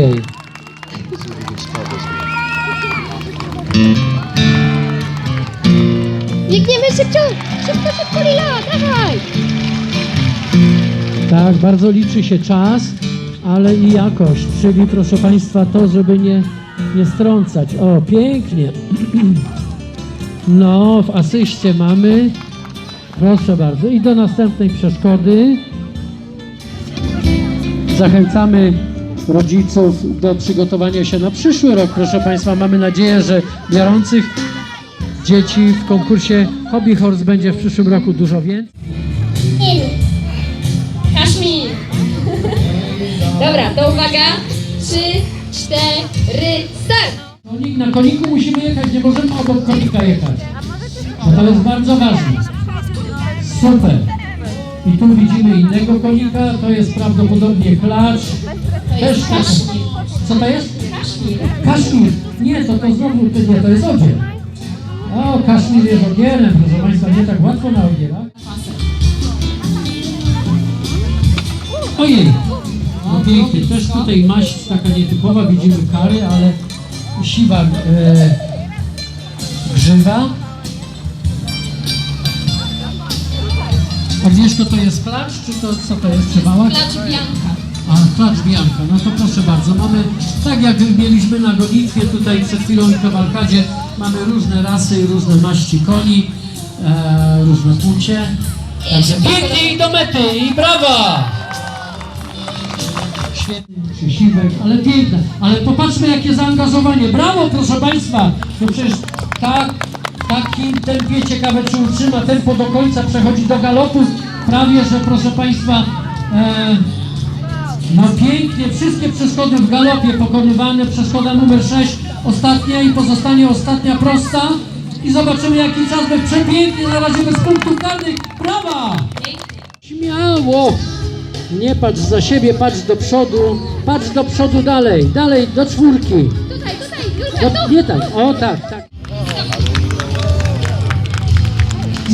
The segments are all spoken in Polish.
Jej. Biegniemy szybko! Szybko, szybko, Lila! Dawaj! Tak, bardzo liczy się czas, ale i jakość, czyli proszę Państwa to, żeby nie, nie strącać. O, pięknie. No, w asyście mamy. Proszę bardzo. I do następnej przeszkody. Zachęcamy rodziców do przygotowania się na przyszły rok. Proszę Państwa, mamy nadzieję, że biorących dzieci w konkursie Hobby Horse będzie w przyszłym roku dużo więcej. Kaszmir! Dobra, to uwaga. Trzy, cztery, start! Konik, na koniku musimy jechać, nie możemy obok konika jechać. Bo to jest bardzo ważne. Super. Tu widzimy innego konika, to jest prawdopodobnie klacz. Też kaszmir. Co to jest? Kaszmir. Kaszmir. Nie, to to znowu, to nie, to jest ogier. O, kaszmir jest ogierem, proszę Państwa, nie tak łatwo na ogierach. Ojej, no pięknie, też tutaj maść taka nietypowa, widzimy kary, ale siwa e, grzywa. Agnieszko, to jest klacz, czy to co to jest, mała? Klacz Bianka. A, klacz Bianka, no to proszę bardzo, mamy, tak jak mieliśmy na gonitwie tutaj przed chwilą i kawalkadzie, mamy różne rasy, różne maści koni, e, różne płcie. Także pięknie i do mety, i brawa! Świetny krzysiwek, ale piękne, ale popatrzmy jakie zaangażowanie, brawo proszę Państwa, no przecież tak, takim tempie ciekawe czy utrzyma tempo do końca, przechodzi do galopu, prawie że proszę Państwa, e, no pięknie, wszystkie przeszkody w galopie pokonywane. Przeszkoda numer 6, ostatnia i pozostanie ostatnia prosta. I zobaczymy jaki czas będzie przepięknie, na razie bez punktów karnych. Brawa! Śmiało! Nie patrz za siebie, patrz do przodu, patrz do przodu dalej, dalej do czwórki. Tutaj, tutaj, Julka, Do, tu! nie tak, o tak, tak.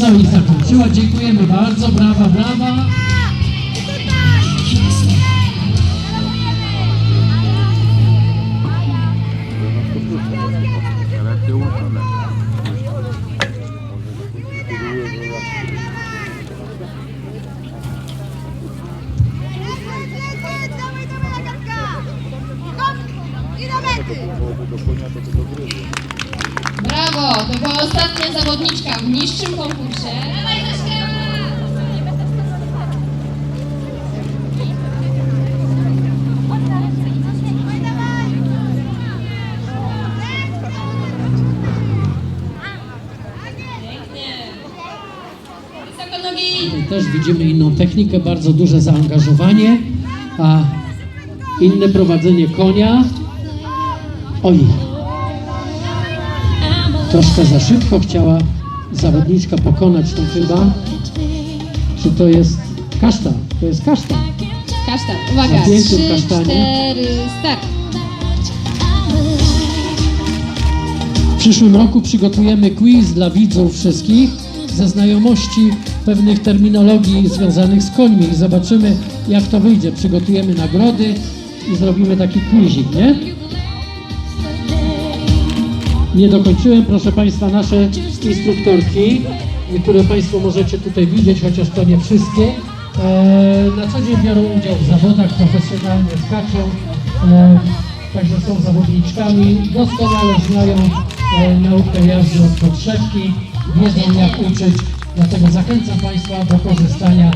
No i zakończyła, dziękujemy bardzo, brawa, brawa. I do mety! Brawo! To była ostatnia zawodniczka w niższym konkursie. Dawaj, Zośka! Też widzimy inną technikę, bardzo duże zaangażowanie, a inne prowadzenie konia. Oj, troszkę za szybko chciała zawodniczka pokonać tą chyba. Czy to jest kasztan? To jest kasztan. Kasztan, uwaga, Na pięknym trzy, kasztanie. cztery, start. W przyszłym roku przygotujemy quiz dla widzów wszystkich ze znajomości pewnych terminologii związanych z końmi i zobaczymy jak to wyjdzie. Przygotujemy nagrody i zrobimy taki quizik, nie? Nie dokończyłem, proszę Państwa, nasze instruktorki, które Państwo możecie tutaj widzieć, chociaż to nie wszystkie. E, na co dzień biorą udział w zawodach, profesjonalnie skaczą, e, także są zawodniczkami, doskonale znają e, naukę jazdy od podszewki, wiedzą jak uczyć, dlatego zachęcam Państwa do korzystania